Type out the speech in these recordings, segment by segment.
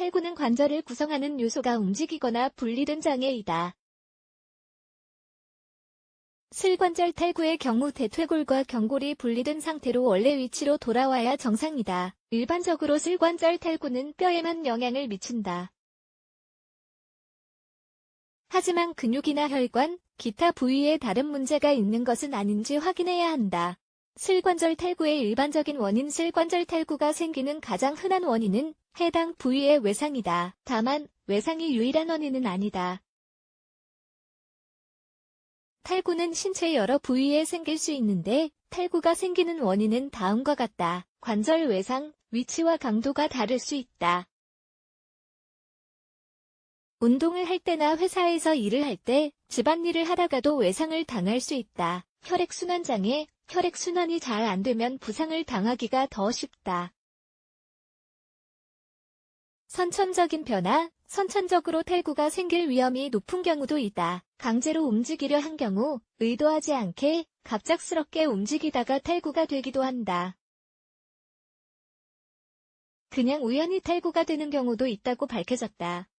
탈구는 관절을 구성하는 요소가 움직이거나 분리된 장애이다. 슬관절 탈구의 경우 대퇴골과 경골이 분리된 상태로 원래 위치로 돌아와야 정상이다. 일반적으로 슬관절 탈구는 뼈에만 영향을 미친다. 하지만 근육이나 혈관, 기타 부위에 다른 문제가 있는 것은 아닌지 확인해야 한다. 슬관절 탈구의 일반적인 원인 슬관절 탈구가 생기는 가장 흔한 원인은 해당 부위의 외상이다. 다만 외상이 유일한 원인은 아니다. 탈구는 신체 여러 부위에 생길 수 있는데 탈구가 생기는 원인은 다음과 같다. 관절 외상, 위치와 강도가 다를 수 있다. 운동을 할 때나 회사에서 일을 할 때 집안일을 하다가도 외상을 당할 수 있다. 혈액순환 장애, 혈액순환이 잘 안 되면 부상을 당하기가 더 쉽다. 선천적인 변화, 선천적으로 탈구가 생길 위험이 높은 경우도 있다. 강제로 움직이려 한 경우 의도하지 않게 갑작스럽게 움직이다가 탈구가 되기도 한다. 그냥 우연히 탈구가 되는 경우도 있다고 밝혀졌다.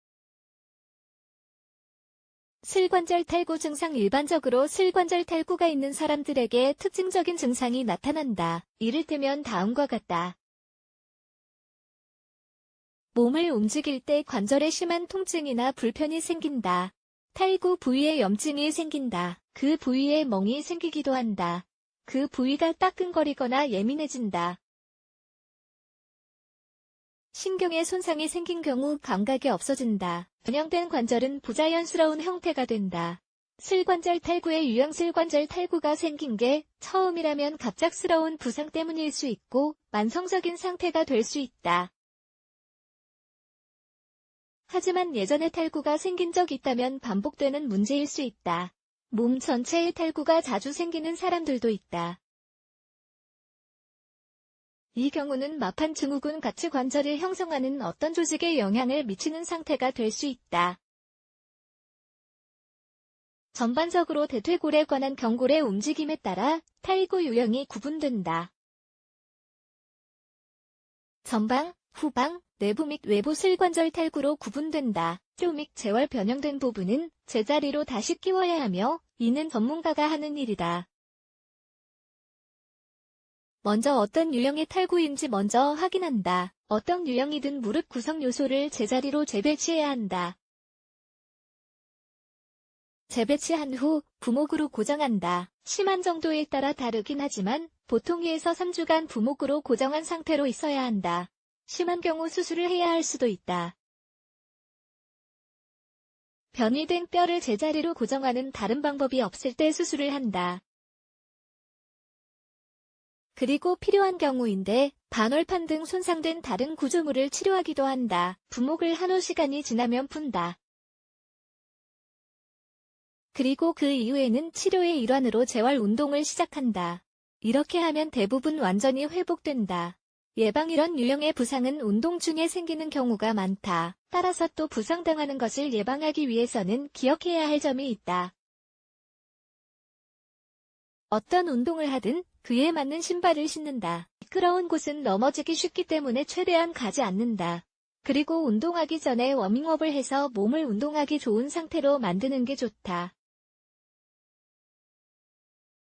슬관절 탈구 증상 일반적으로 슬관절 탈구가 있는 사람들에게 특징적인 증상이 나타난다. 이를테면 다음과 같다. 몸을 움직일 때 관절에 심한 통증이나 불편이 생긴다. 탈구 부위에 염증이 생긴다. 그 부위에 멍이 생기기도 한다. 그 부위가 따끔거리거나 예민해진다. 신경에 손상이 생긴 경우 감각이 없어진다. 변형된 관절은 부자연스러운 형태가 된다. 슬관절 탈구의 유형 슬관절 탈구가 생긴 게 처음이라면 갑작스러운 부상 때문일 수 있고 만성적인 상태가 될 수 있다. 하지만 예전에 탈구가 생긴 적 있다면 반복되는 문제일 수 있다. 몸 전체에 탈구가 자주 생기는 사람들도 있다. 이 경우는 마판 증후군 같이 관절을 형성하는 어떤 조직에 영향을 미치는 상태가 될 수 있다. 전반적으로 대퇴골에 관한 경골의 움직임에 따라 탈구 유형이 구분된다. 전방, 후방, 내부 및 외부 슬관절 탈구로 구분된다. 뼈 및 재활 변형된 부분은 제자리로 다시 끼워야 하며 이는 전문가가 하는 일이다. 먼저 어떤 유형의 탈구인지 먼저 확인한다. 어떤 유형이든 무릎 구성 요소를 제자리로 재배치해야 한다. 재배치한 후 부목으로 고정한다. 심한 정도에 따라 다르긴 하지만 보통 2에서 3주간 부목으로 고정한 상태로 있어야 한다. 심한 경우 수술을 해야 할 수도 있다. 변이된 뼈를 제자리로 고정하는 다른 방법이 없을 때 수술을 한다. 그리고 필요한 경우인데 반월판 등 손상된 다른 구조물을 치료하기도 한다. 부목을 한후 시간이 지나면 푼다. 그리고 그 이후에는 치료의 일환으로 재활 운동을 시작한다. 이렇게 하면 대부분 완전히 회복된다. 예방 이런 유형의 부상은 운동 중에 생기는 경우가 많다. 따라서 또 부상당하는 것을 예방하기 위해서는 기억해야 할 점이 있다. 어떤 운동을 하든 그에 맞는 신발을 신는다. 미끄러운 곳은 넘어지기 쉽기 때문에 최대한 가지 않는다. 그리고 운동하기 전에 워밍업을 해서 몸을 운동하기 좋은 상태로 만드는 게 좋다.